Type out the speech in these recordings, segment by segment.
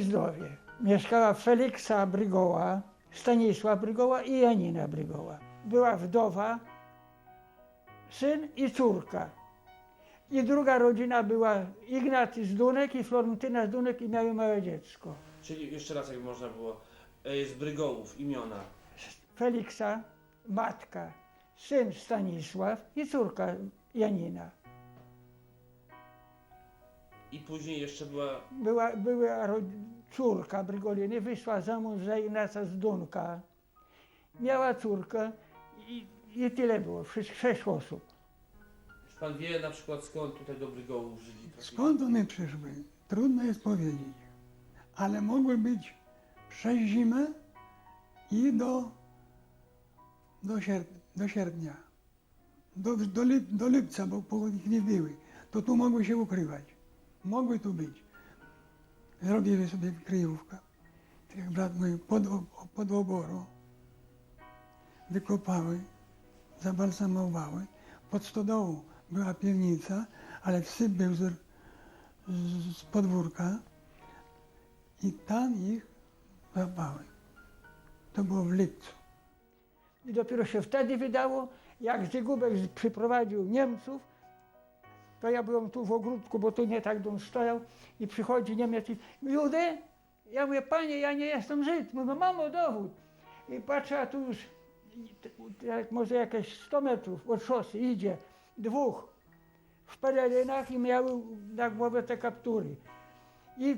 zdrowie. Mieszkała Feliksa Brygoła, Stanisław Brygoła i Janina Brygoła. Była wdowa, syn i córka. I druga rodzina była Ignacy z Dunek i Florentyna z Dunek i miały małe dziecko. Czyli jeszcze raz, jak można było, e, z Brygołów imiona. Feliksa, matka, syn Stanisław i córka Janina. I później jeszcze była Była, była córka Brygoliny, wyszła za mąż za Ignaca z Dunka. Miała córkę i, i tyle było, sześć, sześć osób. Czy pan wie na przykład skąd tutaj do Brygołów Żydzi trafili? Skąd one przyszły? Trudno jest powiedzieć. Ale mogły być przez zimę i do, do, sierp, do sierpnia. Do, do, lip, do lipca, bo bo ich nie były. To tu mogły się ukrywać. Mogły tu być. Zrobili sobie kryjówkę. Tak jak brat mój pod, pod oboru. Wykopały, zabalsamowały. Pod stodołą była piwnica, ale wsyp był z, z, podwórka i tam ich zapały. To było w lipcu. I dopiero się wtedy wydało, jak Zygubek przyprowadził Niemców, to ja byłem tu w ogródku, bo tu nie tak dom stojął i przychodzi Niemiec i Judy? Ja mówię, panie, ja nie jestem Żyd. Mówię, mamo, dowód. I patrzę, a tu już jak może jakieś 100 metrów od szosy idzie dwóch w pelerynach i miały na głowie te kaptury. I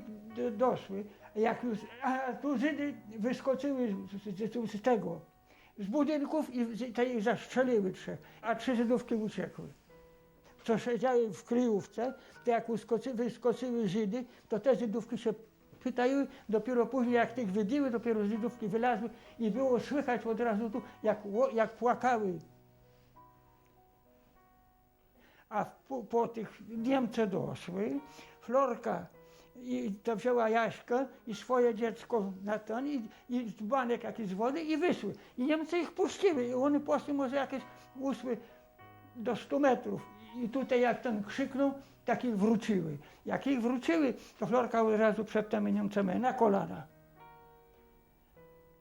doszły. Jak już, a tu Żydy wyskoczyły z, z, tego, z budynków i te ich zastrzeliły trzech, a trzy Żydówki uciekły. Co siedziały w kryjówce, to jak uskoczy, wyskoczyły Żydy, to te Żydówki się pytały, dopiero później jak tych wybiły, dopiero Żydówki wylazły i było słychać od razu tu, jak, jak płakały. A po, po tych Niemcy doszły, Florka i to wzięła Jaśkę i swoje dziecko na ten i, i dzbanek jakiś z wody i wyszły. I Niemcy ich puściły i one poszły może jakieś ósmy do 100 metrów. I tutaj jak ten krzyknął, tak ich wróciły. Jak ich wróciły, to Florka od razu przed tymi Niemcami na kolana.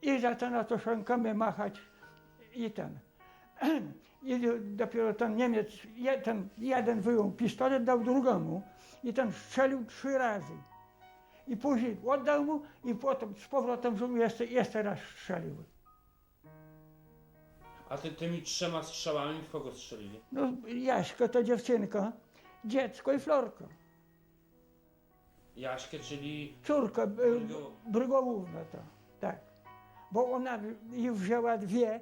I zaczyna to rękami machać i ten. I dopiero ten Niemiec, ten jeden wyjął pistolet, dał drugiemu i ten strzelił trzy razy. I później oddał mu i potem z powrotem jeszcze, jeszcze raz strzelił. A ty, tymi trzema strzałami w kogo strzelili? No Jaśka to dziewczynka, dziecko i Florka. Jaśkę, czyli Córka Brygołówna to, tak. Bo ona już wzięła dwie,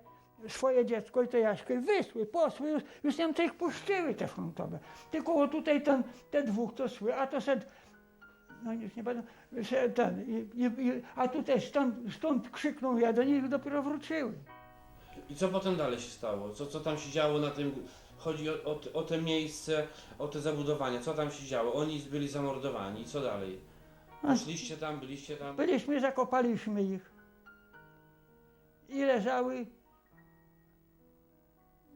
swoje dziecko i to Jaśkę i wyszły, poszły, już, już Niemcy ich puściły te frontowe. Tylko tutaj ten, te dwóch to szły, a to szedł, no już nie szedł ten, i, i, i, a tutaj stąd, stąd krzyknął jeden i ich dopiero wróciły. I co potem dalej się stało? Co, co tam się działo na tym? Chodzi o, o, o te miejsce, o te zabudowania. Co tam się działo? Oni byli zamordowani. Co dalej? Poszliście tam, byliście tam? Byliśmy, zakopaliśmy ich i leżały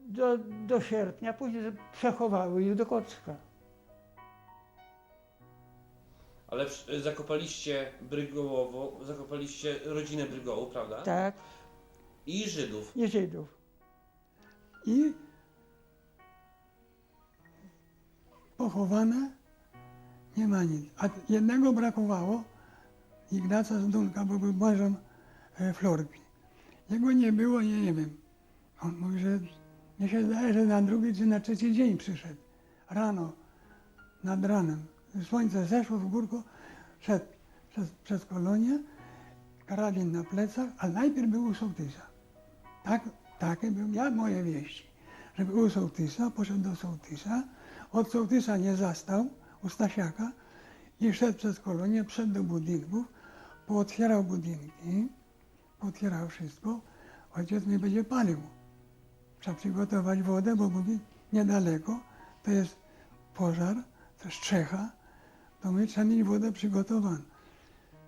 do, do sierpnia, później przechowały ich do Kocka. Ale zakopaliście Brygołowo, zakopaliście rodzinę Brygołów, prawda? Tak, I Żydów. i Żydów. I pochowane nie ma nic. A jednego brakowało, Ignaca z Dunka, bo był mężem e, Florki. Jego nie było, nie, nie wiem. On mówi, że mnie się zdaje, że na drugi czy na trzeci dzień przyszedł. Rano, nad ranem. Słońce zeszło w górku, szedł przez, przez kolonię, karabin na plecach, ale najpierw był u sołtysa. Tak, takie był, ja moje wieści, że był u sołtysa, poszedł do sołtysa, od sołtysa nie zastał, u Stasiaka. I szedł przez kolonię, wszedł do budynków, pootwierał budynki, pootwierał wszystko, ojciec mi będzie palił. Trzeba przygotować wodę, bo mówi, niedaleko, to jest pożar, to jest Czecha, to my trzeba mieć wodę przygotowaną.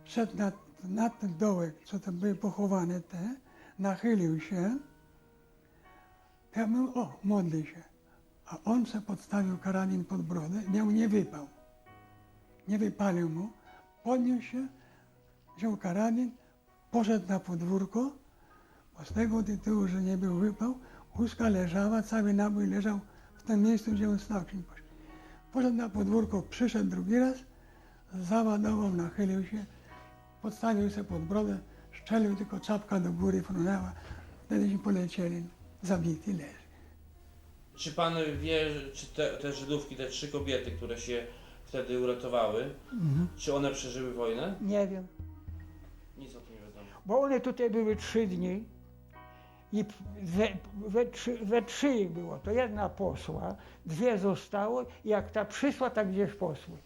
Szedł nad, nad ten dołek, co tam były pochowane te, nachylił się, ja mówię, o, modli się. A on se podstawił karabin pod brodę, miał nie wypał. Nie wypalił mu, podniósł się, wziął karabin, poszedł na podwórko, bo z tego tytułu, że nie był wypał, łuska leżała, cały nabój leżał w tym miejscu, gdzie on stał. poszedł. Na podwórko, przyszedł drugi raz, załadował, nachylił się, podstawił sobie pod brodę, szczelił, tylko czapka do góry frunęła. Wtedy się polecieli, zabity leży. Czy pan wie, czy te, te Żydówki, te trzy kobiety, które się wtedy uratowały, czy one przeżyły wojnę? Nie wiem. Nic o tym nie wiadomo. Bo one tutaj były trzy dni i we, we, trzy, we trzy ich było. To jedna posła, dwie zostały i jak ta przyszła, tak gdzieś posły.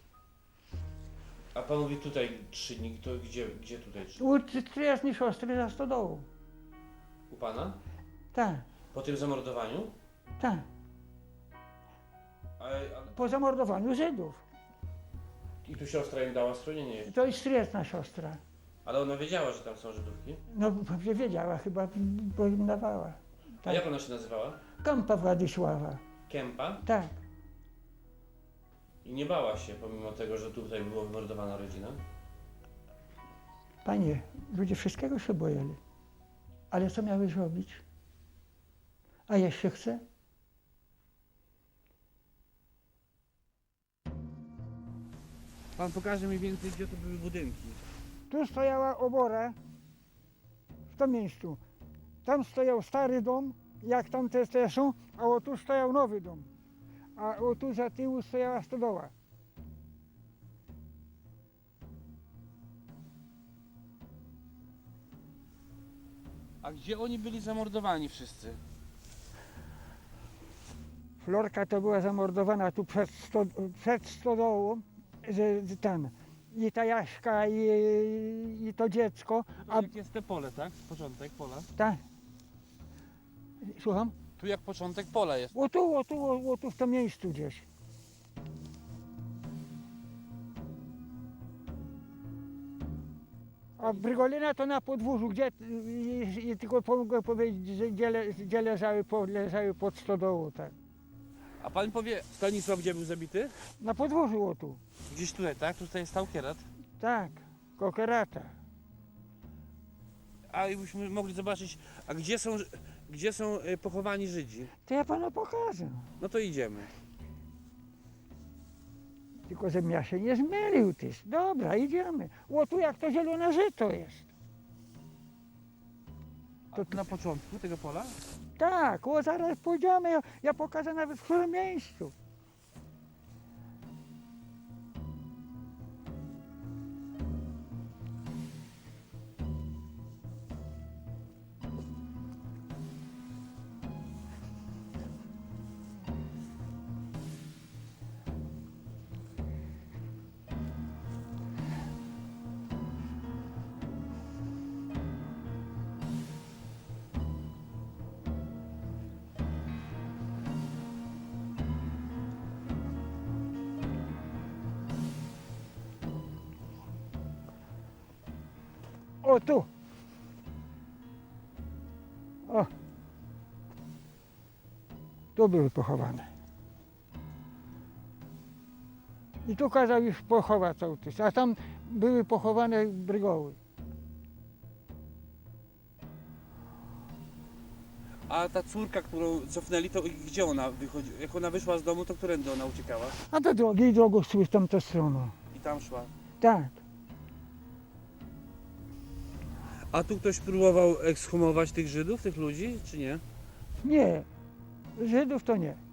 A pan mówi tutaj trzy dni, to gdzie, gdzie tutaj trzy? U przyjaźni siostry za stodołą. U pana? Tak, Po tym zamordowaniu? tak. A, a, Po zamordowaniu Żydów. I tu siostra im dała schronienie. To jest stryjeczna siostra. Ale ona wiedziała, że tam są Żydówki. No pewnie wiedziała chyba, bo im dawała. A Tak. jak ona się nazywała? Kampa Władysława. Kępa? Tak. I nie bała się, pomimo tego, że tutaj była wymordowana rodzina? Panie, ludzie wszystkiego się boją. Ale co miałeś robić? A jeszcze chce? Pan pokaże mi więcej, gdzie to były budynki. Tu stojała obora, w tym miejscu. Tam stojał stary dom, jak tam te, te są, a o tu stojał nowy dom. A o tu za tyłu stojała stodoła. A gdzie oni byli zamordowani wszyscy? Florka to była zamordowana tu przed, sto, przed stodołą, że, że ten, i ta Jaśka, i, i to dziecko, a jak jest te pole, tak? Początek pola. ta... Słucham? Tu jak początek pola jest. O tu, o tu, o, o tu w tym miejscu gdzieś. A Brygolina to na podwórzu, gdzie, i, i tylko pomogę powiedzieć, że gdzie, le, gdzie leżały, po, leżały pod stodołą, tak. A pan powie, Stanisław gdzie był zabity? Na podwórzu o tu, Gdzieś tutaj, tak? Tutaj stał kierat. tak, kokerata. A byśmy mogli zobaczyć, a gdzie są, gdzie są e, pochowani Żydzi? To ja panu pokażę. No to idziemy. Tylko żebym ja się nie zmylił, tyś. Dobra, idziemy. O tu jak to zielone żyto jest. To na początku tego pola? Tak, o zaraz pójdziemy, ja, ja pokażę nawet w którym miejscu. O tu. O. Tu były pochowane. I tu kazał już pochować sołtys, a tam były pochowane brygoły. A ta córka, którą cofnęli, to gdzie ona wychodzi? Jak ona wyszła z domu, to którędy ona uciekała? A do drogi i drogą szły w tamtą stroną. I tam szła. Tak. A tu ktoś próbował ekshumować tych Żydów, tych ludzi, czy nie? Nie. Żydów to nie.